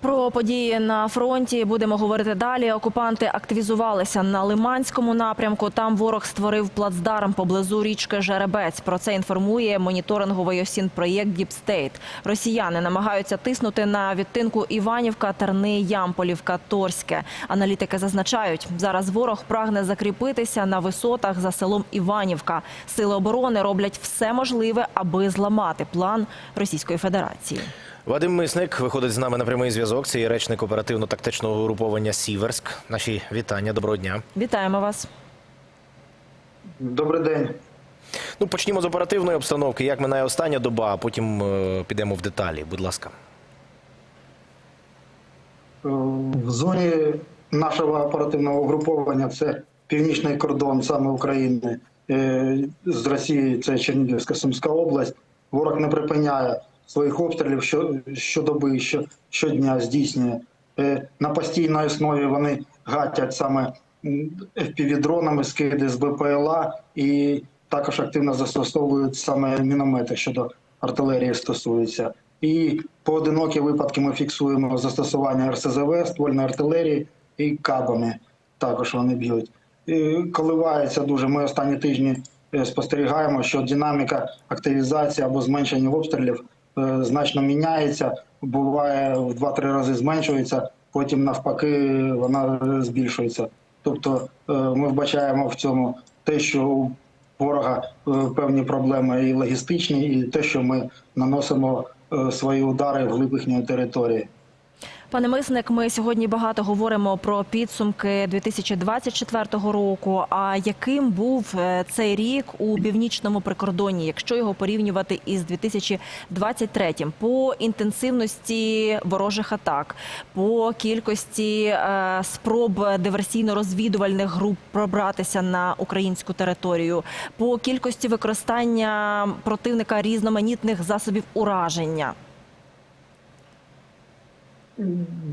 Про події на фронті будемо говорити далі. Окупанти активізувалися на Лиманському напрямку. Там ворог створив плацдарм поблизу річки Жеребець. Про це інформує моніторинговий осінпроєкт Діпстейт. Росіяни намагаються тиснути на відтинку Іванівка, Терни, Ямполівка, Торське. Аналітики зазначають, зараз ворог прагне закріпитися на висотах за селом Іванівка. Сили оборони роблять все можливе, аби зламати план Російської Федерації. Вадим Мисник виходить з нами на прямий зв'язок. Це є речник оперативно-тактичного угруповання Сіверськ. Наші вітання. Доброго дня. Вітаємо вас. Добрий день. Ну почнімо з оперативної обстановки. Як минає остання доба, а потім е, підемо в деталі. Будь ласка. Е, В зоні нашого оперативного угруповання це північний кордон саме України е, з Росією, це Чернігівська Сумська область. Ворог не припиняє своїх обстрілів що, щодоби, що, щодня здійснює. Е, На постійній основі вони гатять саме FPV-дронами, скиди з БПЛА і також активно застосовують саме міномети щодо артилерії стосується. І поодинокі випадки ми фіксуємо застосування РСЗВ, ствольної артилерії і кабами. Також вони б'ють. Коливається дуже. Ми останні тижні е, спостерігаємо, що динаміка активізації або зменшення обстрілів значно міняється. Буває в 2-3 рази зменшується, потім навпаки вона е, збільшується. Тобто е, ми вбачаємо в цьому те, що у ворога е, певні проблеми і логістичні, і те, що ми наносимо е, свої удари в глиб їхньої території. Пане Мисник, ми сьогодні багато говоримо про підсумки 2024 року. А яким був е, цей рік у північному прикордонні, якщо його порівнювати із 2023 по інтенсивності ворожих атак, по кількості е, спроб диверсійно-розвідувальних груп пробратися на українську територію, по кількості використання противника різноманітних засобів ураження?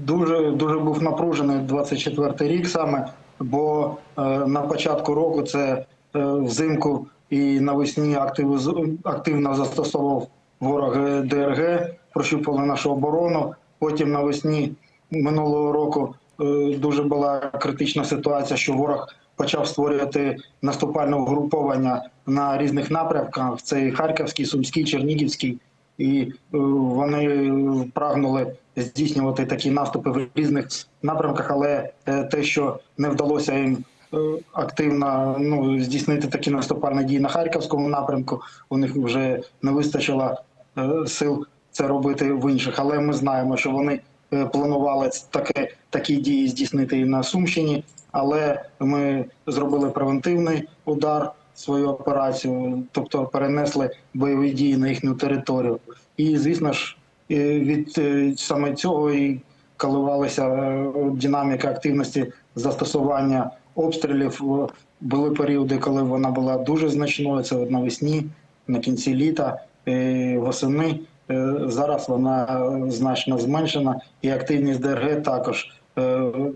Дуже дуже був напружений 24 рік саме, бо е, на початку року це е, взимку і навесні активно застосовував ворог е, ДРГ, прощупали нашу оборону. Потім навесні минулого року дуже була критична ситуація, що ворог почав створювати наступальне угруповання на різних напрямках. Це і Харківський, Сумський, Чернігівський. І е, вони прагнули здійснювати такі наступи в різних напрямках, але е, те, що не вдалося їм е, активно ну, здійснити такі наступальні дії на харківському напрямку, у них вже не вистачило сил це робити в інших. Але ми знаємо, що вони планували таке, такі дії здійснити і на Сумщині, але ми зробили превентивний удар свою операцію, тобто перенесли бойові дії на їхню територію. І звісно ж, від е, саме цього і коливалася е, динаміка активності застосування обстрілів. Були періоди, коли вона була дуже значною. Це навесні, на кінці літа, е, восени. Зараз вона значно зменшена, і активність ДРГ також.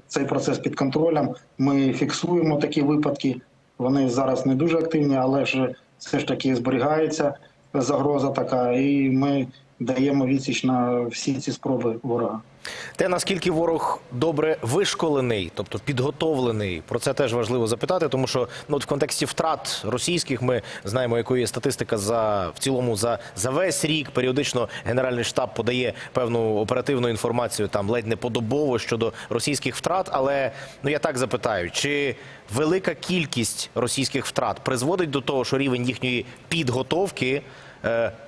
Цей процес під контролем. Ми фіксуємо такі випадки. Вони зараз не дуже активні, але ж все ж таки зберігається загроза така, і ми даємо відсіч на всі ці спроби ворога. Те, наскільки ворог добре вишколений, тобто підготовлений, про це теж важливо запитати, тому що ну, от в контексті втрат російських ми знаємо, якою є статистика за в цілому за, за весь рік. Періодично Генеральний штаб подає певну оперативну інформацію там ледь не подобово щодо російських втрат. Але ну я так запитаю, чи велика кількість російських втрат призводить до того, що рівень їхньої підготовки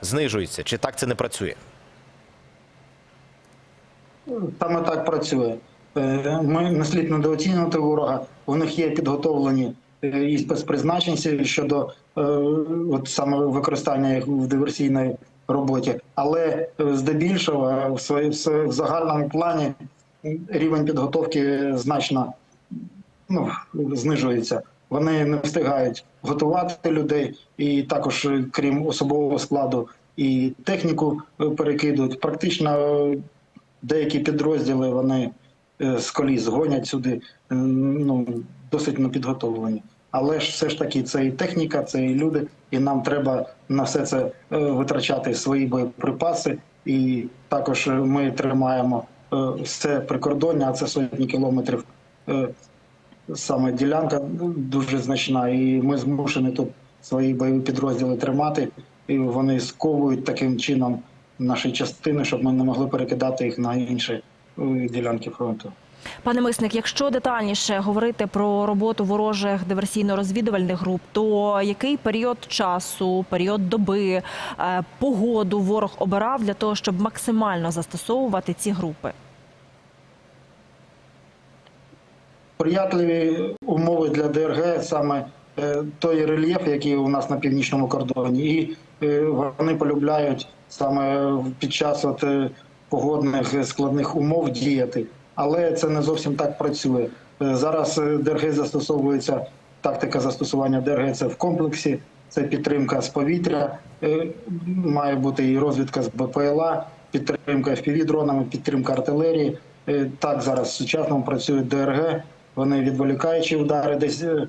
знижується? Чи так це не працює? Саме так працює. Е, Ми не слід недооцінювати ворога. У них є підготовлені е, і спецпризначенці щодо е, от саме використання їх в диверсійній роботі. Але е, здебільшого в своїй в в загальному плані рівень підготовки значно ну, знижується. Вони не встигають готувати людей, і також, е, крім особового складу, і техніку е, перекидують. Практично е, деякі підрозділи вони з коліс гонять сюди, ну досить непідготовлені. Але ж все ж таки це і техніка, це і люди, і нам треба на все це витрачати свої боєприпаси. І також ми тримаємо все прикордоння, а це сотні кілометрів. Саме ділянка дуже значна, і ми змушені тут свої бойові підрозділи тримати, і вони сковують таким чином наші частини, щоб ми не могли перекидати їх на інші е, ділянки фронту. Пане Мисник, якщо детальніше говорити про роботу ворожих диверсійно-розвідувальних груп, то який період часу, період доби, е, погоду ворог обирав для того, щоб максимально застосовувати ці групи? Сприятливі умови для ДРГ саме е, той рельєф, який у нас на північному кордоні, і е, вони полюбляють саме під час от, е, погодних складних умов діяти. Але це не зовсім так працює. Зараз ДРГ застосовується тактика застосування ДРГ це в комплексі, це підтримка з повітря, має бути і розвідка з БПЛА, підтримка FPV-дронами, підтримка артилерії. Так зараз в сучасному працює ДРГ. Вони відволікаючі удари десь е,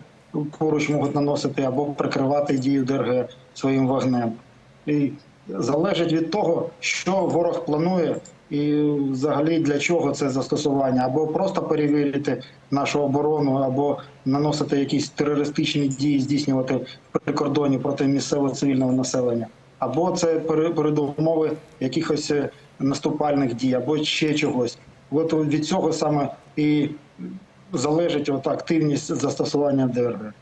поруч можуть наносити або прикривати дію ДРГ своїм вогнем. І залежить від того, що ворог планує, і взагалі для чого це застосування, або просто перевірити нашу оборону, або наносити якісь терористичні дії, здійснювати в прикордоні проти місцевого цивільного населення, або це передумови якихось е, наступальних дій, або ще чогось. От від цього саме і залежить от активність застосування ДРГ.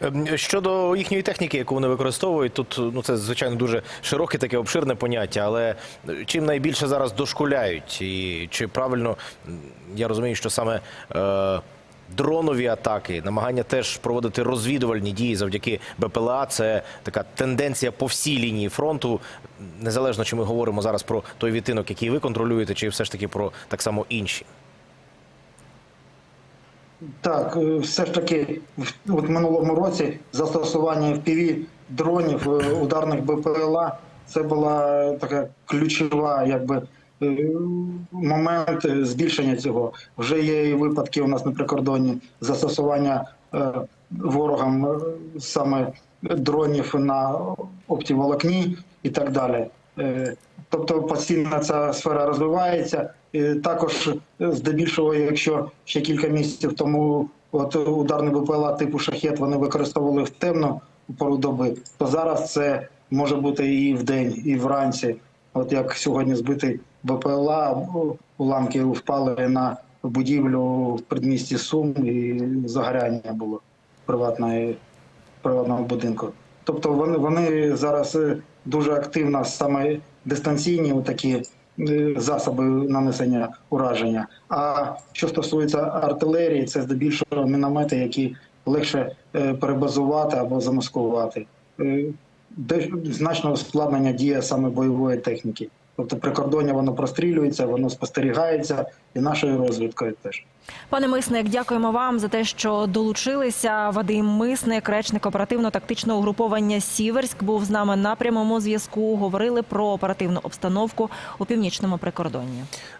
Ем, Щодо їхньої техніки, яку вони використовують, тут ну це звичайно дуже широке, таке обширне поняття. Але чим найбільше зараз дошкуляють, і чи правильно я розумію, що саме е, дронові атаки, намагання теж проводити розвідувальні дії завдяки БПЛА, це така тенденція по всій лінії фронту. Незалежно чи ми говоримо зараз про той відтинок, який ви контролюєте, чи все ж таки про так само інші. Так, е, все ж таки, в- минулому році застосування FPV дронів, е, ударних БПЛА, це була така ключова, якби. е, Момент збільшення цього вже є і випадки у нас на прикордонні застосування ворогам саме дронів на оптіволокні і так далі. Тобто постійно ця сфера розвивається. І також здебільшого, якщо ще кілька місяців тому от ударний БПЛА типу шахет вони використовували в темну пору доби, то зараз це може бути і вдень, і вранці. От як сьогодні збитий БПЛА, уламки впали на будівлю в предмісті Сум і загоряння було приватної приватного будинку. Тобто вони, вони зараз дуже активно саме дистанційні такі засоби нанесення ураження. А що стосується артилерії, це здебільшого міномети, які легше е, перебазувати або замаскувати. значного складнення діє саме бойової техніки. Тобто прикордоння воно прострілюється, воно спостерігається і нашою розвідкою теж. Пане Мисник, дякуємо вам за те, що долучилися. Вадим Мисник, речник оперативно-тактичного угруповання Сіверськ, був з нами на прямому зв'язку. Говорили про оперативну обстановку у північному прикордонні.